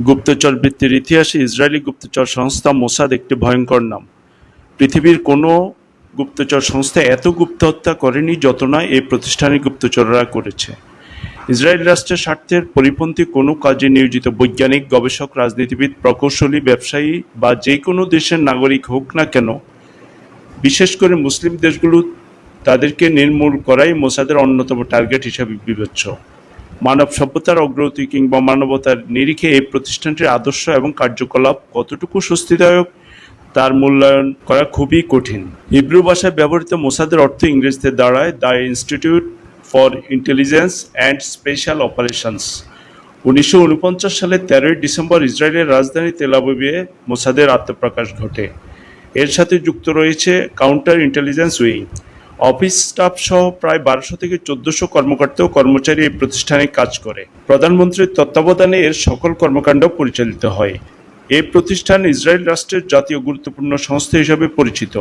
গুপ্তচর বৃত্তির ইতিহাসে ইসরায়েলি গুপ্তচর সংস্থা মোসাদ একটি ভয়ঙ্কর নাম। পৃথিবীর কোনো গুপ্তচর সংস্থা এত গুপ্ত হত্যা করেনি যত না এই প্রতিষ্ঠানের গুপ্তচররা করেছে। ইসরায়েল রাষ্ট্রের স্বার্থের পরিপন্থী কোনো কাজে নিয়োজিত বৈজ্ঞানিক, গবেষক, রাজনীতিবিদ, প্রকৌশলী, ব্যবসায়ী বা যে কোনো দেশের নাগরিক হোক না কেন, বিশেষ করে মুসলিম দেশগুলো তাদেরকে নির্মূল করাই মোসাদের অন্যতম টার্গেট হিসাবে বিবেচ্য। মানব সভ্যতার অগ্রগতি কিংবা মানবতার নিরিখে এই প্রতিষ্ঠানটির আদর্শ এবং কার্যকলাপ কতটুকু স্বস্তিদায়ক, তার মূল্যায়ন করা খুবই কঠিন। হিব্রু ভাষায় ব্যবহৃত মোসাদের অর্থ ইংরেজিতে দাঁড়ায়, the institute for intelligence and special operations. উনিশশো সালে তেরোই ডিসেম্বর ইসরায়েলের রাজধানী তেলাবিবে মোসাদের আত্মপ্রকাশ ঘটে। এর সাথে যুক্ত রয়েছে counter intelligence wing. Office staff সহ প্রায় বারোশো থেকে চোদ্দশো কর্মকর্তা ও কর্মচারী এই প্রতিষ্ঠানে কাজ করে। প্রধানমন্ত্রীর তত্ত্বাবধানে এর সকল কর্মকাণ্ড পরিচালিত হয়। এই প্রতিষ্ঠান ইসরায়েল রাষ্ট্রের জাতীয় গুরুত্বপূর্ণ সংস্থা হিসেবে পরিচিত।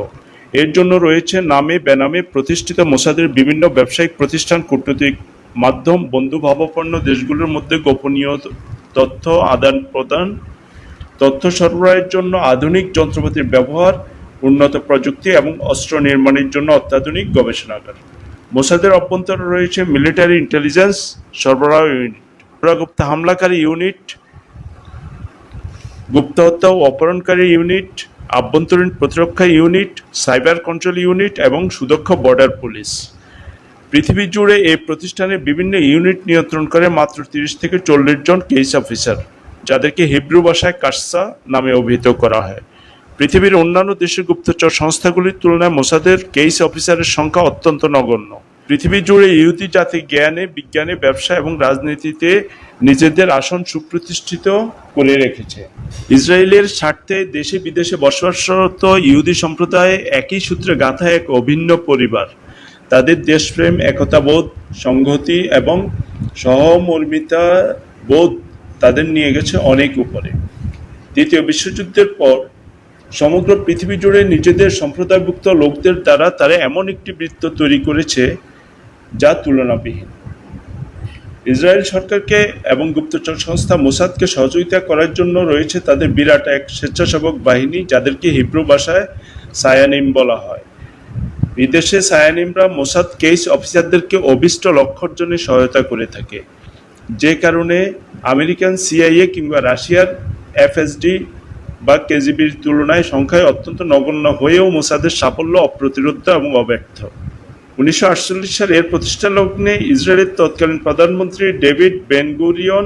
এর জন্য রয়েছে নামে, বেনামে প্রতিষ্ঠিত মোসাদের বিভিন্ন ব্যবসায়িক প্রতিষ্ঠান, কূটনৈতিক মাধ্যম বন্ধুভাবাপন্ন দেশগুলোর মধ্যে গোপনীয় তথ্য আদান প্রদান তথ্য সরবরাহের জন্য আধুনিক যন্ত্রপাতির ব্যবহার উন্নত প্রযুক্তি এবং অস্ত্র নির্মাণের জন্য অত্যাধুনিক গবেষণাগার। মোসাদের অভ্যন্তরে রয়েছে মিলিটারি ইন্টেলিজেন্স সরবরাহ ইউনিট গুপ্ত হামলাকারী ইউনিট গুপ্ত হত্যা ও অপহরণকারী ইউনিট আভ্যন্তরীণ প্রতিরক্ষা ইউনিট সাইবার কন্ট্রোল ইউনিট এবং সুদক্ষ বর্ডার পুলিশ পৃথিবী জুড়ে এই প্রতিষ্ঠানের বিভিন্ন ইউনিট নিয়ন্ত্রণ করে মাত্র তিরিশ থেকে চল্লিশ জন কেস অফিসার যাদেরকে হিব্রু ভাষায় কাসা নামে অভিহিত করা হয়। পৃথিবীর অন্যান্য দেশের গুপ্তচর সংস্থাগুলির তুলনায় মোসাদের কেইস অফিসারের সংখ্যা অত্যন্ত নগণ্য। পৃথিবী জুড়ে ইহুদি জাতি জ্ঞানে, বিজ্ঞানে, ব্যবসা এবং রাজনীতিতে নিজেদের আসন সুপ্রতিষ্ঠিত করে রেখেছে। ইসরায়েলের স্বার্থে দেশে বিদেশে বসবাসরত ইহুদি সম্প্রদায় একই সূত্রে গাঁথা এক অভিন্ন পরিবার। তাদের দেশপ্রেম, একতাবোধ, সংহতি এবং সহমর্মিতা বোধ তাদের নিয়ে গেছে অনেক উপরে। দ্বিতীয় বিশ্বযুদ্ধের পর সমগ্র পৃথিবী জুড়ে নিজেদের সম্প্রদায়ভুক্ত লোকদের দ্বারা তারা এমন একটি বৃত্ত তৈরি করেছে যা তুলনাবিহীন। ইসরায়েল সরকারকে এবং গুপ্তচর সংস্থা মোসাদকে সহযোগিতা করার জন্য রয়েছে তাদের বিরাট এক স্বেচ্ছাসেবক বাহিনী, যাদেরকে হিব্রু ভাষায় সায়ানিম বলা হয়। বিদেশে সায়ানিমরা মোসাদ কেস অফিসারদেরকে অভিষ্ট লক্ষ্য অর্জনে সহায়তা করে থাকে। যে কারণে আমেরিকান সিআইএ কিংবা রাশিয়ার এফএসডি বা কেজিবির তুলনায় সংখ্যায় অত্যন্ত নগণ্য হয়েও মোসাদের সাফল্য অপ্রতিরোধ্য এবং অব্যর্থ উনিশশো আটচল্লিশ সালে এর প্রতিষ্ঠা লগ্নে ইসরায়েলের তৎকালীন প্রধানমন্ত্রী ডেভিড বেনগুরিয়ন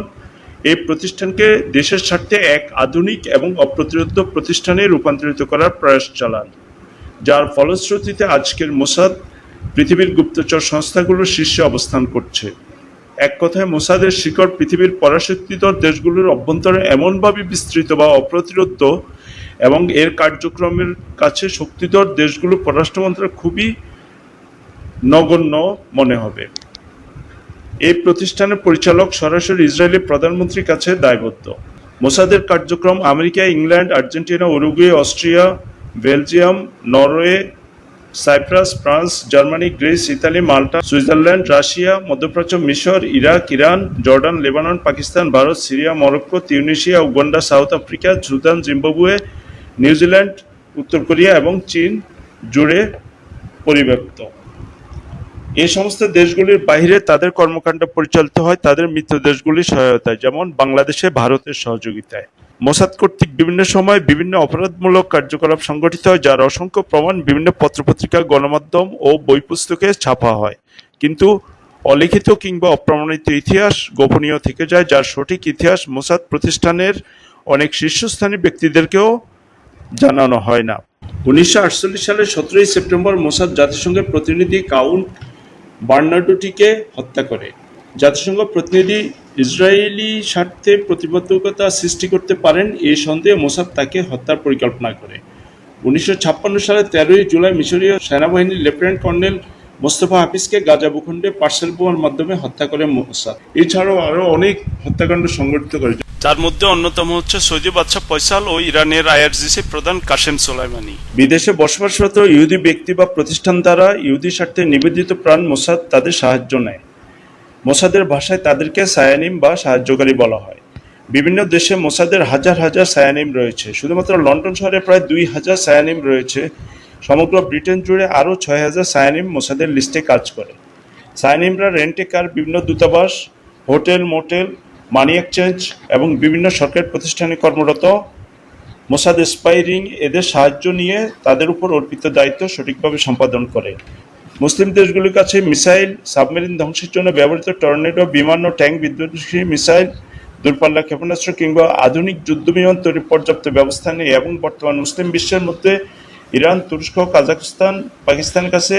এই প্রতিষ্ঠানকে দেশের স্বার্থে এক আধুনিক এবং অপ্রতিরোধ প্রতিষ্ঠানে রূপান্তরিত করার প্রয়াস চালান। যার ফলশ্রুতিতে আজকের মোসাদ পৃথিবীর গুপ্তচর সংস্থাগুলোর শীর্ষে অবস্থান করছে। এক কথায় মোসাদের শিকড় পৃথিবীর পরাশক্তিধর দেশগুলোর অভ্যন্তরে এমনভাবে বিস্তৃত বা অপ্রতিরোধ এবং এর কার্যক্রমের কাছে শক্তিধর দেশগুলো পররাষ্ট্র খুবই নগণ্য মনে হবে। এই প্রতিষ্ঠানের পরিচালক সরাসরি ইসরায়েলি প্রধানমন্ত্রীর কাছে দায়বদ্ধ। মোসাদের কার্যক্রম America, England, Argentina, Uruguay, Austria, Belgium, Norway Cyprus, France, Germany, Greece, Italy, Malta, Switzerland, Russia, মধ্যপ্রাচ্য, মিশর, Iraq, Iran, Jordan, Lebanon, Pakistan, Bharat, Syria, Morocco, Tunisia, Uganda, South Africa, Sudan, Zimbabwe, New Zealand, উত্তর Korea এবং চীন জুড়ে পরিব্যাপ্ত। এ সমস্ত দেশগুলির বাইরে তাদের কর্মকাণ্ড পরিচালিত হয়, তাদের মিত্র দেশগুলির সহায়তায়, যেমন বাংলাদেশে ভারতের সহযোগিতায়। মোসাদ কর্তৃক বিভিন্ন সময় বিভিন্ন অপরাধমূলক কার্যকলাপ সংগঠিত হয়, যার অসংখ্য প্রমাণ বিভিন্ন পত্রপত্রিকা, গণমাধ্যম ও বই পুস্তকে ছাপা হয়। কিন্তু অলিখিত কিংবা অপ্রমাণিত ইতিহাস গোপনীয় থেকে যায়, যার সঠিক ইতিহাস মোসাদ প্রতিষ্ঠানের অনেক শীর্ষস্থানীয় ব্যক্তিদেরকেও জানানো হয় না। উনিশশো আটচল্লিশ সালের সতেরোই সেপ্টেম্বর মোসাদ জাতিসংঘের প্রতিনিধি কাউন্ট বার্নার্ডোটিকে হত্যা করে। জাতিসংঘ প্রতিনিধি ইসরায়েলি স্বার্থে প্রতিবদ্ধকতা সৃষ্টি করতে পারেন এই সন্দেহে মোসাদ তাকে হত্যার পরিকল্পনা করে। উনিশশো ছাপ্পান্ন সালে তেরোই জুলাই মিশরীয় সেনাবাহিনীর লেফটেন্যান্ট কর্নেল মোস্তফা হাফিজকে গাজা ভূখণ্ডে পার্সেল বোমার মাধ্যমে হত্যা করে মোসাদ। এছাড়াও আরও অনেক হত্যাকাণ্ড সংগঠিত করে যার মধ্যে অন্যতম হচ্ছে সৌদি বাদশাহ ফয়সাল ও ইরানের আইআরজিসি প্রধান কাশেম সোলাইমানি। বিদেশে বসবাসরত ইহুদি ব্যক্তি বা প্রতিষ্ঠান দ্বারা ইহুদি স্বার্থে নিবেদিত প্রাণ মোসাদ তাদের সাহায্য নেয়। মোসাদের ভাষায় তাদেরকে সায়ানিম বা সাহায্যকারী বলা হয়। বিভিন্ন দেশে মোসাদের হাজার হাজার সায়ানিম রয়েছে। শুধুমাত্র লন্ডন শহরে প্রায় দুই হাজার সায়ানিম রয়েছে। সমগ্র ব্রিটেন জুড়ে আরও ছয় হাজার সায়ানিম মোসাদের লিস্টে কাজ করে। সায়ানিমরা রেন্টে কার, বিভিন্ন দূতাবাস, হোটেল, মোটেল, মানি এক্সচেঞ্জ এবং বিভিন্ন সরকারি প্রতিষ্ঠানে কর্মরত মোসাদ স্পাইরিং এদের সাহায্য নিয়ে তাদের উপর অর্পিত দায়িত্ব সঠিকভাবে সম্পাদন করে। মুসলিম দেশগুলির কাছে মিসাইল, সাবমেরিন ধ্বংসের জন্য ব্যবহৃত টর্নেডো, বিমান ও ট্যাঙ্ক বিধ্বংসী মিসাইল দূরপাল্লা ক্ষেপণাস্ত্র কিংবা আধুনিক যুদ্ধবিমান তৈরির পর্যাপ্ত ব্যবস্থা নেই এবং বর্তমান মুসলিম বিশ্বের মধ্যে ইরান, তুরস্ক, কাজাখস্তান, পাকিস্তানের কাছে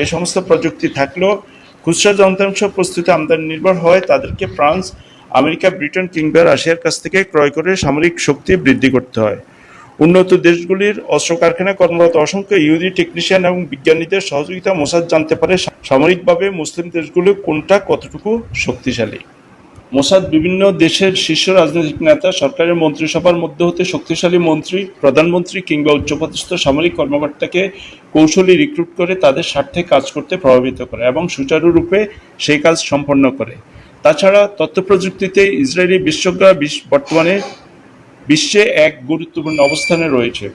এই সমস্ত প্রযুক্তি থাকলেও খুচরা যন্ত্রাংশ প্রস্তুতি আমদানি নির্ভর হয়। তাদেরকে ফ্রান্স, আমেরিকা, ব্রিটেন কিংবা রাশিয়ার কাছ থেকে ক্রয় করে সামরিক শক্তি বৃদ্ধি করতে হয়। উন্নত দেশগুলির অস্ত্র কারখানায় কর্মরত অসংখ্য ইহুদি টেকনিশিয়ান এবং বিজ্ঞানীদের সহযোগিতা মোসাদ জানতে পারে সামরিকভাবে মুসলিম দেশগুলো কোনটা কতটুকু শক্তিশালী। মোসাদ বিভিন্ন দেশের শীর্ষ রাজনৈতিক নেতা, সরকারের মন্ত্রিসভার মধ্যে হতে শক্তিশালী মন্ত্রী, প্রধানমন্ত্রী কিংবা উচ্চপদস্থ সামরিক কর্মকর্তাকে কৌশলী রিক্রুট করে তাদের স্বার্থে কাজ করতে প্রভাবিত করে এবং সুচারুরূপে সেই কাজ সম্পন্ন করে। তাছাড়া তথ্য প্রযুক্তিতে ইসরায়েলি বিশ্বজ্ঞা বিশ- বর্তমানে বিশ্বে এক গুরুত্বপূর্ণ অবস্থানে রয়েছে।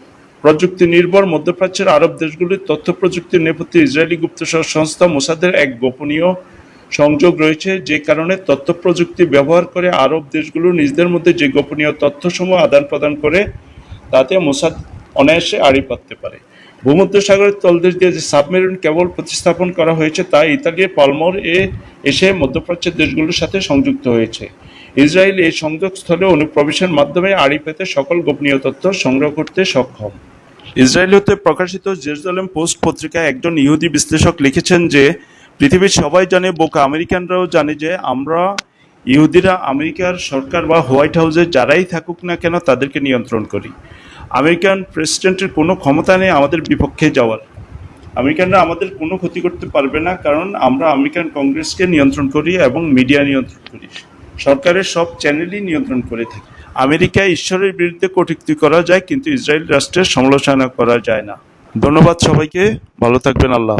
প্রযুক্তি নির্ভর মধ্যপ্রাচ্যের আরব দেশগুলির তথ্য প্রযুক্তির নেপথ্যে ইসরায়েলি গুপ্তচর সংস্থা মোসাদের এক গোপনীয় সংযোগ রয়েছে, যে কারণে তথ্য প্রযুক্তি ব্যবহার করে আরব দেশগুলো নিজেদের মধ্যে যে গোপনীয় তথ্যসমূহ আদান প্রদান করে, তাতে মোসাদ অনায়াসে আড়ি পাততে পারে। ভূমধ্যসাগরের তলদেশ দিয়ে যে সাবমেরিন কেবল প্রতিস্থাপন করা হয়েছে, তা ইতালির পালমর এ এসে মধ্যপ্রাচ্যের দেশগুলোর সাথে সংযুক্ত হয়েছে। ইসরায়েল এই সংযোগস্থলে অনুপ্রবেশের মাধ্যমে আড়ি পেতে সকল গোপনীয় তথ্য সংগ্রহ করতে সক্ষম। ইসরায়েল হতে প্রকাশিত জেরুজালেম পোস্ট পত্রিকায় একজন ইহুদি বিশ্লেষক লিখেছেন যে, পৃথিবীর সবাই জানে, বোকা আমেরিকানরাও জানে যে, আমরা ইহুদিরা আমেরিকার সরকার বা হোয়াইট হাউসে যারাই থাকুক না কেন তাদেরকে নিয়ন্ত্রণ করি। আমেরিকান প্রেসিডেন্টের কোনো ক্ষমতা নেই আমাদের বিপক্ষে যাওয়ার। আমেরিকানরা আমাদের কোনো ক্ষতি করতে পারবে না কারণ আমরা আমেরিকান কংগ্রেসকে নিয়ন্ত্রণ করি এবং মিডিয়া নিয়ন্ত্রণ করি। সরকারের সব চ্যানেলই নিয়ন্ত্রণ করে থাকে। আমেরিকায় ঈশ্বরের বিরুদ্ধে কটূক্তি করা যায়, কিন্তু ইসরায়েল রাষ্ট্রের সমালোচনা করা যায় না। ধন্যবাদ সবাইকে। ভালো থাকবেন। আল্লাহ।